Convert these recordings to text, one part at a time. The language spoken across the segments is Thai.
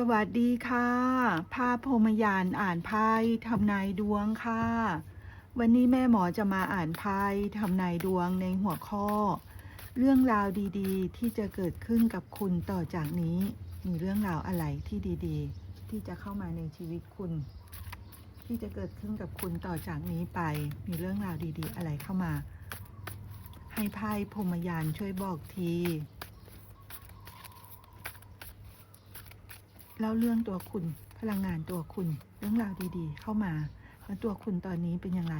สวัสดีค่ะ ภาพพรหมยานอ่านไพ่ทำนายดวงค่ะ วันนี้แม่หมอจะมาอ่านไพ่ทำนายดวงในหัวข้อ เรื่องราวดีๆ ที่จะเกิดขึ้นกับคุณต่อจากนี้ มีเรื่องราวอะไรที่ดีๆ ที่จะเข้ามาในชีวิตคุณ ที่จะเกิดขึ้นกับคุณต่อจากนี้ไป มีเรื่องราวดีๆ อะไรเข้ามา ให้ไพ่พรหมยานช่วยบอกที เล่าเรื่องตัวคุณ พลังงานตัวคุณ เรื่องราวดีๆ เข้ามาแล้วตัวคุณตอนนี้เป็นอย่างไร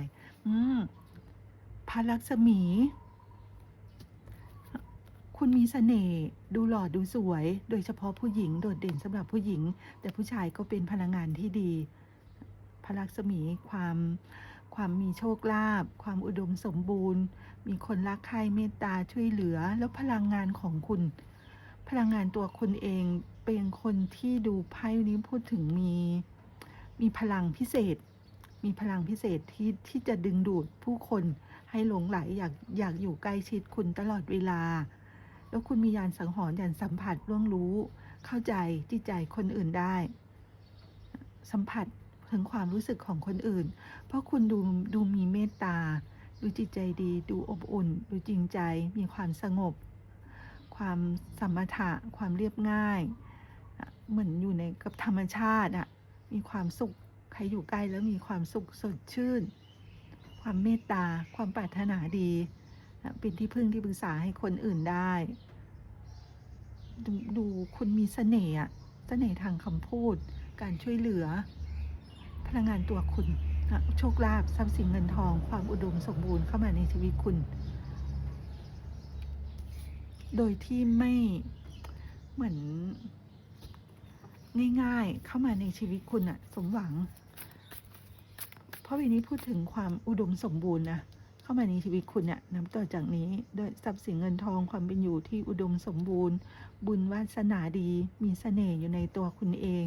อืมพระลักษมี คุณมีเสน่ห์ดูหล่อดูสวย โดยเฉพาะผู้หญิงโดดเด่นสำหรับผู้หญิง แต่ผู้ชายก็เป็นพลังงานที่ดีพระลักษมีความความมีโชคลาภความอุดมสมบูรณ์ มีคนรักใคร่เมตตาช่วยเหลือแล้วพลังงานของคุณ พลังงานตัวคุณเอง เป็นคนที่ดูไพ่นี้พูดถึงมีมีพลังพิเศษ มีพลังพิเศษที่ที่จะดึงดูดผู้คนให้หลงไหลอยากอยากอยู่ใกล้ชิดคุณตลอดเวลา แล้วคุณมียานสังหรณ์ยานสัมผัสล่วงรู้ เข้าใจจิตใจคนอื่นได้ สัมผัสถึงความรู้สึกของคนอื่น เพราะคุณดูดูมีเมตตา ดูจิตใจดี ดูอบอุ่น ดูจริงใจ มีความสงบ ความสมถะ ความเรียบง่าย เหมือนอยู่ในกับธรรมชาติอะมีความสุข ใครอยู่ใกล้แล้วมีความสุขสดชื่น ความเมตตา ความปรารถนาดี เป็นที่พึ่งที่ปรึกษาให้คนอื่นได้ ดูดคุณมีเสน่ห์อะเสน่ห์ทางคำพูด การช่วยเหลือ พลังงานตัวคุณอะโชคลาภทรัพย์สินเงินทอง ความอุดมสมบูรณ์เข้ามาในชีวิตคุณ โดยที่ไม่เหมือน ง่ายๆ เข้ามาในชีวิตคุณอะสมหวัง เพราะวันนี้พูดถึงความอุดมสมบูรณ์นะเข้ามาในชีวิตคุณเนี่ยนับต่อจากนี้ด้วยทรัพย์สินเงินทองความเป็นอยู่ที่อุดมสมบูรณ์ บุญวาสนาดี มีเสน่ห์อยู่ในตัวคุณเอง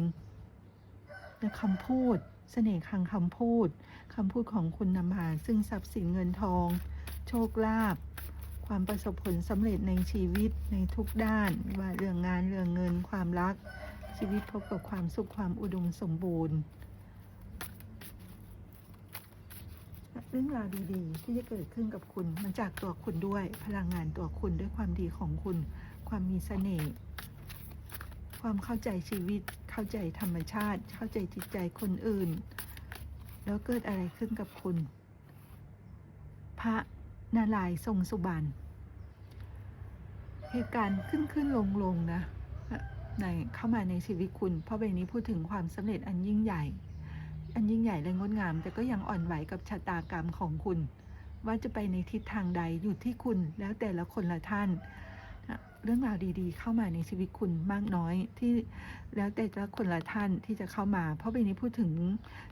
และคำพูดเสน่ห์ทางคำพูดคำพูดของคุณนำมาซึ่งทรัพย์สินเงินทอง โชคลาภความประสบผลสำเร็จในชีวิตในทุกด้านว่าเรื่องงานเรื่องเงินความรัก ชีวิตพบกับความสุขความอุดมสมบูรณ์ เรื่องราวดีๆ ที่จะเกิดขึ้นกับคุณมันจากตัวคุณด้วย พลังงานตัวคุณด้วยความดีของคุณ ความมีเสน่ห์ความเข้าใจชีวิต เข้าใจธรรมชาติ เข้าใจจิตใจคนอื่น แล้วเกิดอะไรขึ้นกับคุณ พระนารายณ์ทรงสุบรรณเหตุการณ์ขึ้นขึ้นลงลงนะ ในเข้ามาในชีวิตคุณเพราะใบนี้พูดถึงความสำเร็จอันยิ่งใหญ่ อันยิ่งใหญ่และงดงาม แต่ก็ยังอ่อนไหวกับชะตากรรมของคุณ ว่าจะไปในทิศทางใดอยู่ที่คุณแล้วแต่ละคนละท่าน เรื่องราวดีๆ เข้ามาในชีวิตคุณมากน้อยที่แล้วแต่ละคนละท่านที่จะเข้ามา เพราะใบนี้พูดถึง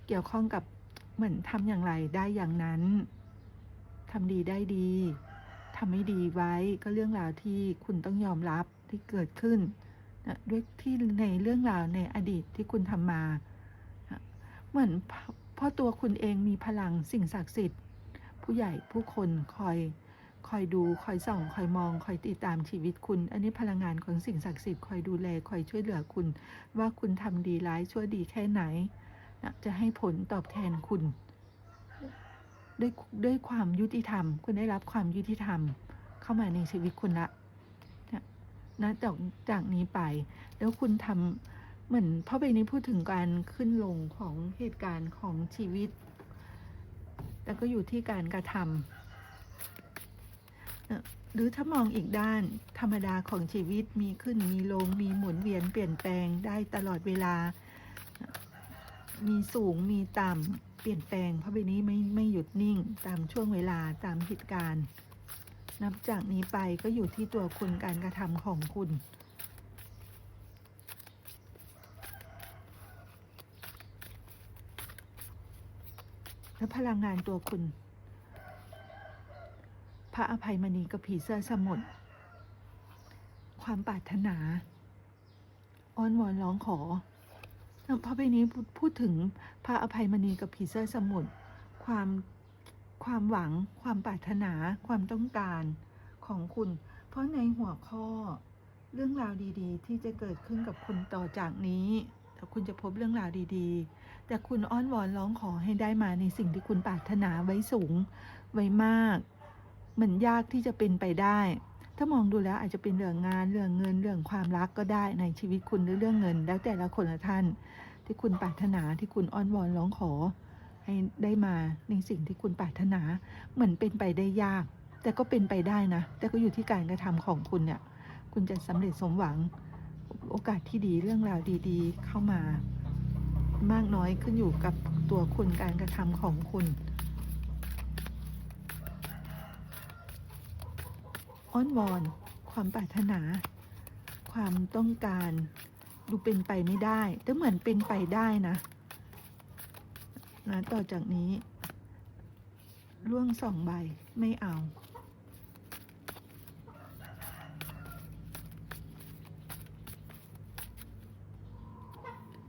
เกี่ยวข้องกับเหมือนทำอย่างไรได้อย่างนั้นทำดีได้ดีทำไม่ดีไว้ก็เรื่องราวที่คุณต้องยอมรับที่เกิดขึ้น ด้วยที่ในเรื่องราวในอดีตที่คุณทำมา เหมือนพราะเพราะตัวคุณเองมีพลังสิ่งศักดิ์สิทธิ์ ผู้ใหญ่ผู้คนคอยคอยดูคอยส่องคอยมอง คอยติดตามชีวิตคุณ อันนี้พลังงานของสิ่งศักดิ์สิทธิ์คอยดูแลคอยช่วยเหลือคุณ ว่าคุณทำดีร้ายชั่วดีแค่ไหนนะจะให้ผลตอบแทนคุณ ด้วยด้วยความยุติธรรม คุณได้รับความยุติธรรม เข้ามาในชีวิตคุณละ นะจากจากนี้ไป แล้วคุณทำเหมือนพ่อใบนี้พูดถึงการขึ้นลงของเหตุการณ์ของชีวิต แต่ก็อยู่ที่การกระทำหรือถ้ามองอีกด้านธรรมดาของชีวิตมีขึ้นมีลง มีหมุนเวียนเปลี่ยนแปลงได้ตลอดเวลา มีสูงมีต่ำเปลี่ยนแปลงเพราะใบนี้ไม่ไม่หยุดนิ่งตามช่วงเวลาตามเหตุการณ์ นับจากนี้ไปก็อยู่ที่ตัวคุณการกระทำของคุณ และพลังงานตัวคุณ พระอภัยมณีกับผีเสื้อสมุทรความปรารถนา อ้อนวอนร้องขอพระใบนี้พูดพูดถึงพระอภัยมณีกับผีเสื้อสมุทรความ ความหวัง ความปรารถนา ความต้องการของคุณ เพราะในหัวข้อเรื่องราวดีๆ ที่จะเกิดขึ้นกับคุณต่อจากนี้แต่คุณจะพบเรื่องราวดีๆ แต่คุณอ้อนวอนร้องขอให้ได้มาในสิ่งที่คุณปรารถนาไว้สูง ไว้มากเหมือนยากที่จะเป็นไปได้ ถ้ามองดูแล้วอาจจะเป็นเรื่องงาน เรื่องเงิน เรื่องความรักก็ได้ในชีวิตคุณหรือเรื่องเงิน แล้วแต่ละคนละท่าน ที่คุณปรารถนาที่คุณอ้อนวอนร้องขอ ให้ได้มาในสิ่งที่คุณปรารถนาเหมือนเป็นไปได้ยาก แต่ก็เป็นไปได้นะ แต่ก็อยู่ที่การกระทำของคุณเนี่ยคุณจะสำเร็จสมหวังโอกาสที่ดีเรื่องราวดี ๆ เข้ามามากน้อยขึ้นอยู่กับตัวคุณการกระทำของคุณอ้อนวอน ความปรารถนา ความต้องการ ดูเป็นไปไม่ได้ แต่เหมือนเป็นไปได้นะ นะต่อจากนี้ ล่วงสองใบไม่เอา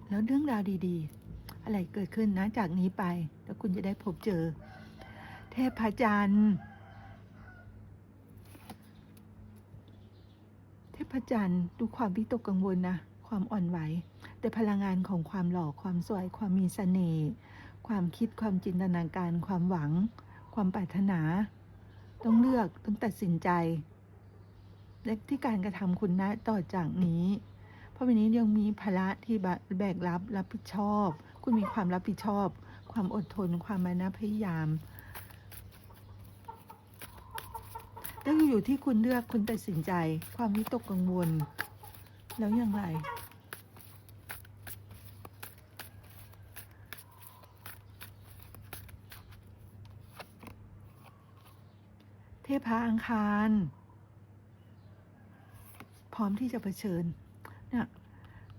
แล้วเรื่องราวดีๆ อะไรเกิดขึ้นนะจากนี้ไป แล้วคุณจะได้พบเจอ เทพจันทร์เทพจันทร์ดูความวิตกกังวลนะ ความอ่อนไหว แต่พลังงานของความหล่อความสวยความมีเสน่ห์ ความคิดความจินตนาการ ความหวัง ความปรารถนา ต้องเลือกต้องตัดสินใจ และที่การกระทำคุณนะต่อจากนี้ เพราะวันนี้ยังมีภาระที่แบกรับรับผิดชอบ คุณมีความรับผิดชอบ ความอดทน ความมานะพยายามแล้วอยู่ที่คุณเลือกคุณตัดสินใจ ความวิตกกังวล แล้วอย่างไร พาอังคาร พร้อมที่จะเผชิญเนี่ย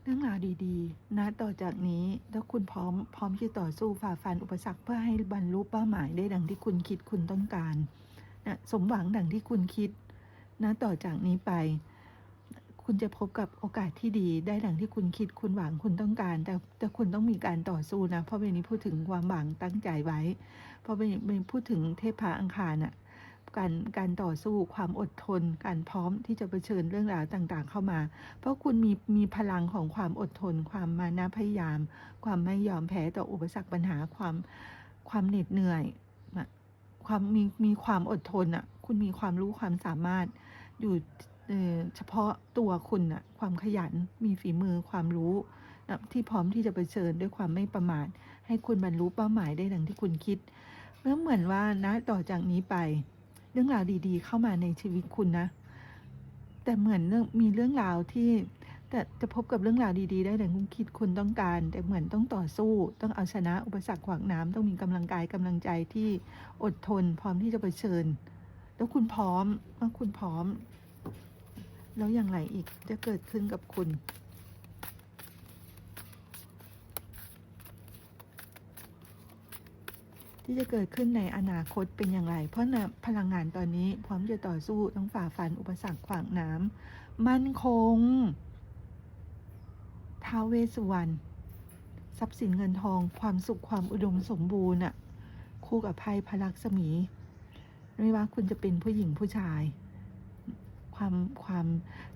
เรื่องราวดีๆ นะต่อจากนี้แล้วคุณพร้อมพร้อมที่ต่อสู้ฝ่าฟันอุปสรรคเพื่อให้บรรลุเป้าหมายได้ดังที่คุณคิดคุณต้องการนะสมหวังดังที่คุณคิด นะต่อจากนี้ไป คุณจะพบกับโอกาสที่ดีได้ดังที่คุณคิดคุณหวังคุณต้องการ แต่แต่คุณต้องมีการต่อสู้นะเพราะเบนนี้พูดถึงความหวังตั้งใจไว้ เพราะเบนเบนพูดถึงเทพาอังคารน่ะ การการต่อสู้ความอดทน การพร้อมที่จะเผชิญเรื่องราวต่างๆ เข้ามา เพราะคุณมีมีพลังของความอดทน ความมานะพยายาม ความไม่ยอมแพ้ต่ออุปสรรคปัญหาความความเหน็ดเหนื่อยความมีมีความอดทนอะคุณมีความรู้ความสามารถอยู่เฉพาะตัวคุณอะความขยันมีฝีมือความรู้นะที่พร้อมที่จะเผชิญด้วยความไม่ประมาทให้คุณบรรลุเป้าหมายได้ดังที่คุณคิดแล้วเหมือนว่านะต่อจากนี้ไป เรื่องราวดีๆ เข้ามาในชีวิตคุณนะ แต่เหมือนเรื่องมีเรื่องราวที่แต่จะพบกับเรื่องราวดีๆ ได้ดังคุณคิดคุณต้องการ แต่เหมือนต้องต่อสู้ ต้องเอาชนะอุปสรรคขวางน้ำต้องมีกำลังกายกำลังใจที่อดทน พร้อมที่จะเผชิญ แล้วคุณพร้อมเมื่อคุณพร้อม แล้วอย่างไรอีกจะเกิดขึ้นกับคุณ ที่จะเกิดขึ้นในอนาคตเป็นอย่างไร เพราะนะพลังงานตอนนี้พร้อมจะต่อสู้ต้องฝ่าฟันอุปสรรคขวางน้ำมั่นคงท้าเวสุวรรณทรัพย์สินเงินทองความสุขความอุดมสมบูรณ์น่ะคู่กับไพ่พระลักษมี ไม่ว่าคุณจะเป็นผู้หญิงผู้ชาย ความความ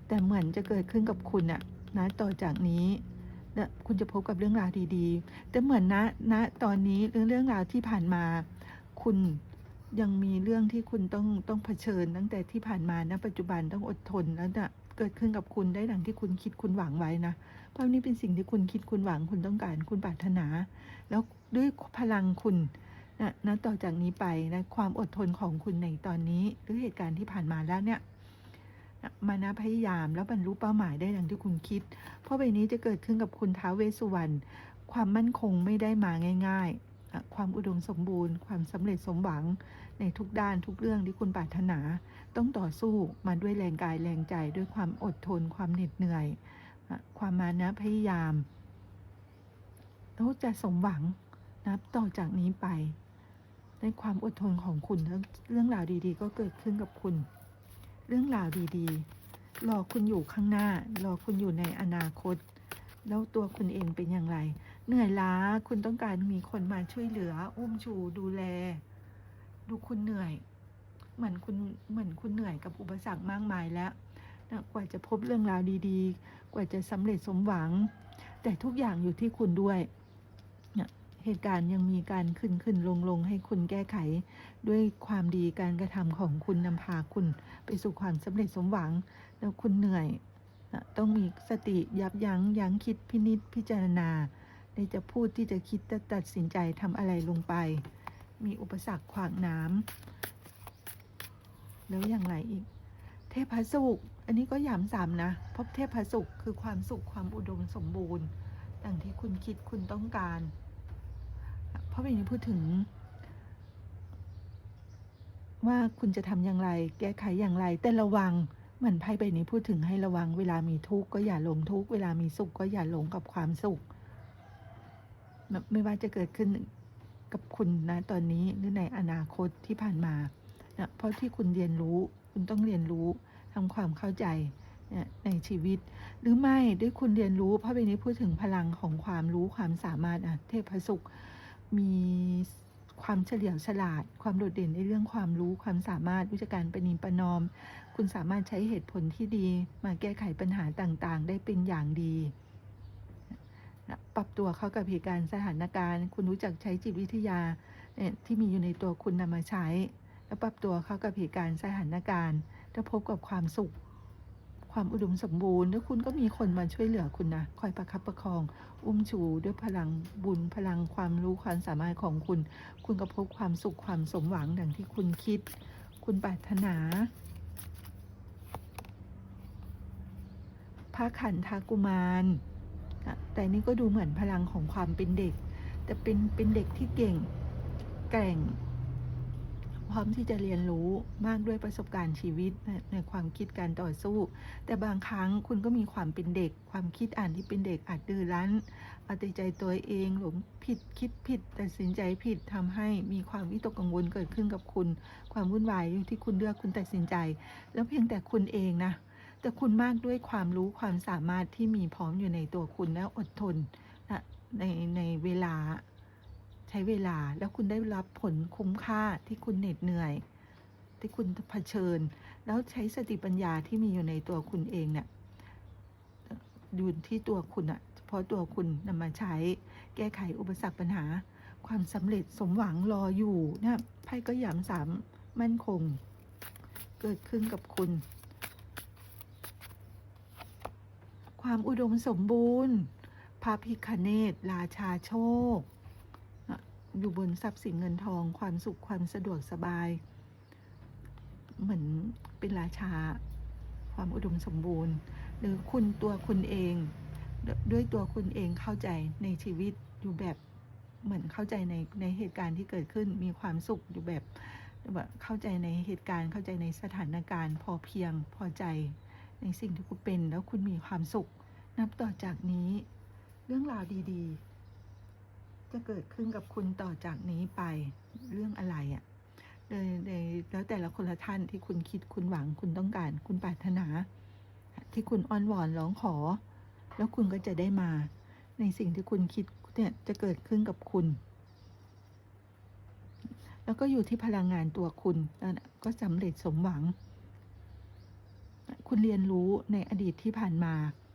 แต่เหมือนจะเกิดขึ้นกับคุณน่ะนะต่อจากนี้ และคุณจะพบกับเรื่องราวดีๆ แต่เหมือนนะณตอนนี้เรื่องเรื่องราวที่ผ่านมา คุณยังมีเรื่องที่คุณต้องต้องเผชิญ ตั้งแต่ที่ผ่านมาณปัจจุบันต้องอดทนแล้วน่ะเกิดขึ้นกับคุณได้ดังที่คุณคิดคุณหวังไว้นะ เพราะนี่เป็นสิ่งที่คุณคิดคุณหวังคุณต้องการคุณปรารถนา แล้วด้วยพลังคุณนะนะต่อจากนี้ไปนะความอดทนของคุณในตอนนี้หรือเหตุการณ์ที่ผ่านมาแล้วเนี่ย มานะพยายามแล้วบรรลุเป้าหมายได้ดังที่คุณคิด เพราะใบนี้จะเกิดขึ้นกับคุณท้าเวสุวรรณความมั่นคงไม่ได้มาง่าย ๆ ความอุดมสมบูรณ์ ความสำเร็จสมหวัง ในทุกด้านทุกเรื่องที่คุณปรารถนา ต้องต่อสู้มาด้วยแรงกายแรงใจด้วยความอดทน ความเหน็ดเหนื่อย ความมานะพยายามแล้วจะสมหวังนับต่อจากนี้ไปในความอดทนของคุณเรื่องราวดี ๆ ก็เกิดขึ้นกับคุณ เรื่องราวดีๆ รอคุณอยู่ข้างหน้า รอคุณอยู่ในอนาคต แล้วตัวคุณเองเป็นอย่างไร เหนื่อยล้าคุณต้องการมีคนมาช่วยเหลือ อุ้มชูดูแล ดูคุณเหนื่อย เหมือนคุณเหมือนคุณเหนื่อยกับอุปสรรคมากมายแล้วนะกว่าจะพบเรื่องราวดีๆ กว่าจะสำเร็จสมหวัง แต่ทุกอย่างอยู่ที่คุณด้วย เหตุการณ์ยังมีการขึ้นขึ้นลงลงให้คุณแก้ไข ด้วยความดีการกระทำของคุณนำพาคุณ ไปสู่ความสำเร็จสมหวัง แล้วคุณเหนื่อยนะต้องมีสติยับยัง้งยั้งคิดพินิจพิจารณาในจะพูดที่จะคิดจะตัดสินใจทำอะไรลงไป มีอุปสรรคขวางน้ำแล้วอย่างไรอีก เทพสุข อันนี้ก็ย้ำซ้ำนะพราะเทพสุขคือความสุขความอุดมสมบูรณ์ดังที่คุณคิดคุณต้องการ ราะวันนี้พูดถึง ว่าคุณจะทำอย่างไร แก้ไขอย่างไร แต่ระวังเหมือนไพ่ใบนี้พูดถึงให้ระวัง เวลามีทุกข์ก็อย่าหลงทุกข์เวลามีสุขก็อย่าหลงกับความสุข ไม่ว่าจะเกิดขึ้นกับคุณนะตอนนี้หรือในอนาคตที่ผ่านมานะเพราะที่คุณเรียนรู้คุณต้องเรียนรู้ทำความเข้าใจในชีวิต หรือไม่ด้วยคุณเรียนรู้พราะใบนี้พูดถึงพลังของความรู้ความสามารถอะเทพสุข มีความเฉลียวฉลาด ความโดดเด่นในเรื่องความรู้ความสามารถวิชาการประนีประนอม คุณสามารถใช้เหตุผลที่ดี มาแก้ไขปัญหาต่างๆ ได้เป็นอย่างดีปรับตัวเข้ากับเหตุการณ์สถานการณ์ คุณรู้จักใช้จิตวิทยาที่มีอยู่ในตัวคุณนำมาใช้ แล้วปรับตัวเข้ากับเหตุการณ์สถานการณ์จะพบกับความสุข ความอุดมสมบูรณ์แล้วคุณก็มีคนมาช่วยเหลือคุณนะ คอยประคับประคอง อุ้มชูด้วยพลังบุญพลังความรู้ความสามารถของคุณ คุณก็พบความสุขความสมหวังดังที่คุณคิด คุณปรารถนาพระขันธากุมารแต่นี่ก็ดูเหมือนพลังของความเป็นเด็ก แต่เป็นเป็นเด็กที่เก่งแกร่ง พร้อมที่จะเรียนรู้มากด้วยประสบการณ์ชีวิตในในความคิดการต่อสู้ แต่บางครั้งคุณก็มีความเป็นเด็ก ความคิดอ่านที่เป็นเด็กอาจดื้อรั้นเอาแต่ใจตัวเองหลงผิดคิดผิดตัดสินใจผิดทำให้มีความวิตกกังวลเกิดขึ้นกับคุณ ความวุ่นวายอยู่ที่คุณเลือกคุณตัดสินใจ แล้วเพียงแต่คุณเองนะแต่คุณมากด้วยความรู้ความสามารถที่มีพร้อมอยู่ในตัวคุณและอดทนนะในในเวลา ใช้เวลาแล้วคุณได้รับผลคุ้มค่าที่คุณเหน็ดเหนื่อย ที่คุณเผชิญ แล้วใช้สติปัญญาที่มีอยู่ในตัวคุณเองเนี่ยเอ่ออยู่ที่ตัวคุณอะเฉพาะตัวคุณนำมาใช้แก้ไขอุปสรรคปัญหา ความสำเร็จสมหวังรออยู่นะไพ่ก็ย้ำสามมั่นคง เกิดขึ้นกับคุณ ความอุดมสมบูรณ์พระพิคเนตราชาโชค อยู่บนทรัพย์สินเงินทอง ความสุขความสะดวกสบาย เหมือนเป็นราชา ความอุดมสมบูรณ์ หรือคุณตัวคุณเอง ด้วยตัวคุณเองเข้าใจในชีวิตอยู่แบบเหมือนเข้าใจในในเหตุการณ์ที่เกิดขึ้นมีความสุขอยู่แบบแบบเข้าใจในเหตุการณ์เข้าใจในสถานการณ์ พอเพียงพอใจในสิ่งที่คุณเป็น แล้วคุณมีความสุข นับต่อจากนี้ เรื่องราวดี ๆ จะเกิดขึ้นกับคุณต่อจากนี้ไปเรื่องอะไรอะ่ะในในแล้วแต่ละคนละท่านที่คุณคิดคุณหวังคุณต้องการ คุณปรารถนา ที่คุณอ้อนวอนร้องขอ แล้วคุณก็จะได้มา ในสิ่งที่คุณคิดเนี่ยจะเกิดขึ้นกับคุณ แล้วก็อยู่ที่พลังงานตัวคุณนั่นก็สำเร็จสมหวัง คุณเรียนรู้ในอดีตที่ผ่านมา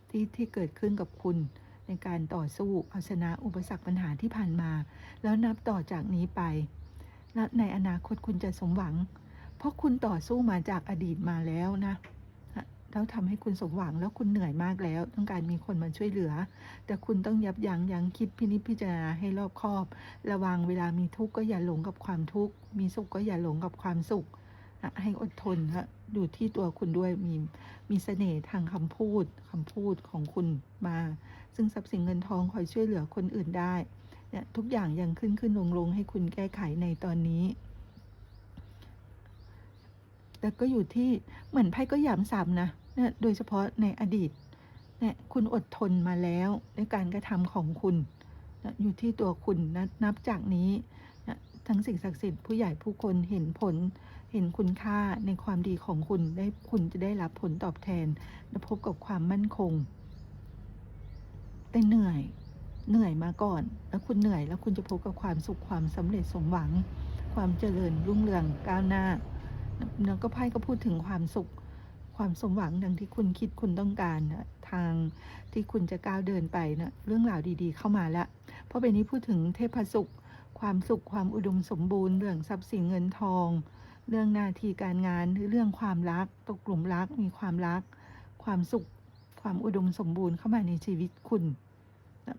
ที่ที่เกิดขึ้นกับคุณ ในการต่อสู้เอาชนะอุปสรรคปัญหาที่ผ่านมา แล้วนับต่อจากนี้ไปและในอนาคตคุณจะสมหวัง เพราะคุณต่อสู้มาจากอดีตมาแล้วนะแล้วทำให้คุณสมหวังแล้วคุณเหนื่อยมากแล้ว ต้องการมีคนมาช่วยเหลือ แต่คุณต้องยับยั้งยั้งคิดพินิจพิจารณาให้รอบคอบ ระวังเวลามีทุกข์ก็อย่าหลงกับความทุกข์มีสุขก็อย่าหลงกับความสุข ให้อดทนฮะอยู่ที่ตัวคุณด้วยมีมีเสน่ห์ทางคำพูดคำพูดของคุณมา ซึ่งทรัพย์สินเงินทองคอยช่วยเหลือคนอื่นได้เนี่ยทุกอย่างยังขึ้นขึ้นลงลงให้คุณแก้ไขในตอนนี้ แต่ก็อยู่ที่เหมือนไพ่ก็ย้ำซ้ำนะเนี่ยโดยเฉพาะในอดีตเนี่ยคุณอดทนมาแล้วในการกระทำของคุณนะอยู่ที่ตัวคุณนะนับจากนี้ ทั้งสิ่งศักดิ์สิทธิ์ผู้ใหญ่ผู้คนเห็นผล เห็นคุณค่าในความดีของคุณได้คุณจะได้รับผลตอบแทนและพบกับความมั่นคง แต่เหนื่อยเหนื่อยมาก่อน แล้วคุณเหนื่อยแล้วคุณจะพบกับความสุขความสำเร็จสมหวัง ความเจริญรุ่งเรืองก้าวหน้าแล้วก็ไพ่ก็พูดถึงความสุขความสมหวังดังที่คุณคิดคุณต้องการนะทางที่คุณจะก้าวเดินไปนะเรื่องราวดีๆ เข้ามาแล้วเพราะใบนี้พูดถึงเทพสุข ความสุขความอุดมสมบูรณ์เรื่องทรัพย์สินเงินทอง เรื่องหน้าที่การงานหรือเรื่องความรัก ตกกลุ่มรักมีความรัก ความสุข ความอุดมสมบูรณ์เข้ามาในชีวิตคุณ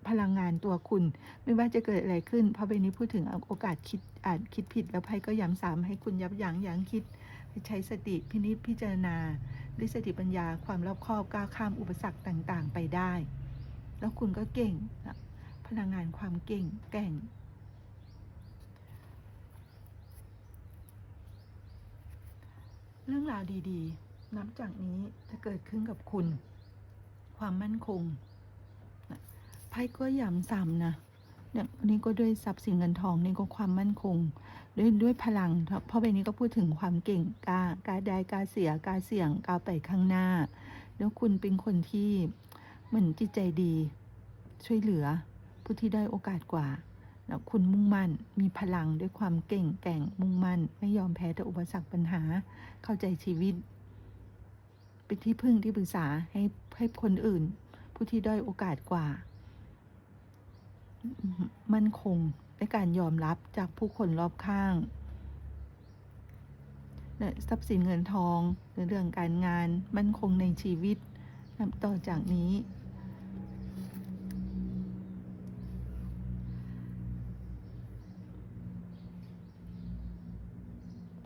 พลังงานตัวคุณไม่ว่าจะเกิดอะไรขึ้นเพราะใบนี้พูดถึงโอกาสคิดอาจคิดผิดแล้วไพ่ก็ย้ำซ้ำให้คุณยับยั้งยั้งคิดใช้สติพินิจพิจารณาด้วยสติปัญญาความรอบคอบก้าวข้ามอุปสรรคต่าง ๆ ไปได้ แล้วคุณก็เก่ง พลังงานความเก่งแก่ง เรื่องราวดีๆ นับจากนี้จะเกิดขึ้นกับคุณ ความมั่นคงไพ่ก็ย้ำซ้ำนะเนี่ยนี่ก็ด้วยทรัพย์สินเงินทองนี่ก็ความมั่นคง ด้วยด้วยพลัง เพราะใบนี้ก็พูดถึงความเก่งกล้ากล้าได้กล้าเสียกล้าเสี่ยงก้าไปข้างหน้า แล้วคุณเป็นคนที่เหมือนจิตใจดี ช่วยเหลือผู้ที่ได้โอกาสกว่า แล้วคุณมุ่งมั่น มีพลังด้วยความเก่งแกร่งมุ่งมั่น ไม่ยอมแพ้ต่ออุปสรรคปัญหา เข้าใจชีวิต เป็นที่พึ่งที่ปรึกษาให้ให้คนอื่น ผู้ที่ด้อยโอกาสกว่า มั่นคงในการยอมรับจากผู้คนรอบข้างทรัพย์สินเงินทองในเรื่องการงานมั่นคงในชีวิตต่อจากนี้